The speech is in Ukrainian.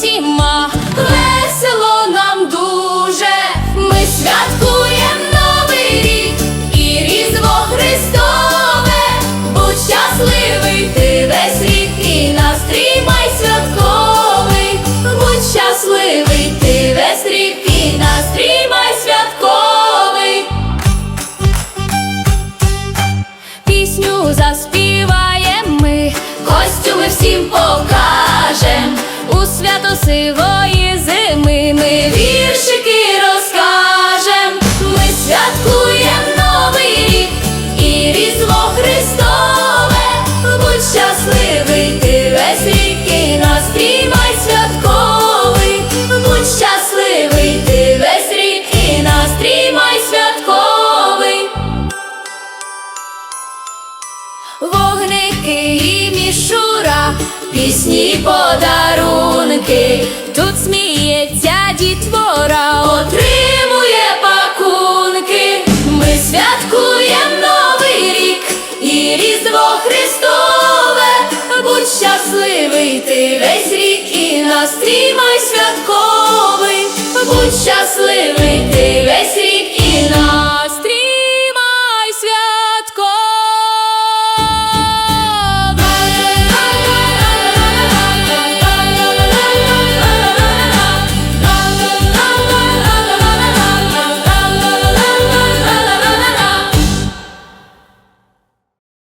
всіма, весело нам дуже, ми святкуємо новий рік і різдво Христове, будь щасливий ти весь рік і настрій май святковий, будь щасливий ти весь рік і настрій святковий. Пісню заспіваємо ми, костюми всім покажем. Свято сивої зими ми віршики розкажем. Ми святкуєм новий рік і різдво Христове. Будь щасливий ти весь рік і настрій май святковий. Будь щасливий ти весь рік і настрій май святковий. Вогники і мішура, пісні, подарунки. Святкуєм новий рік і Різдво Христове. Будь щасливий ти весь рік і настрій май святковий. Будь щасливий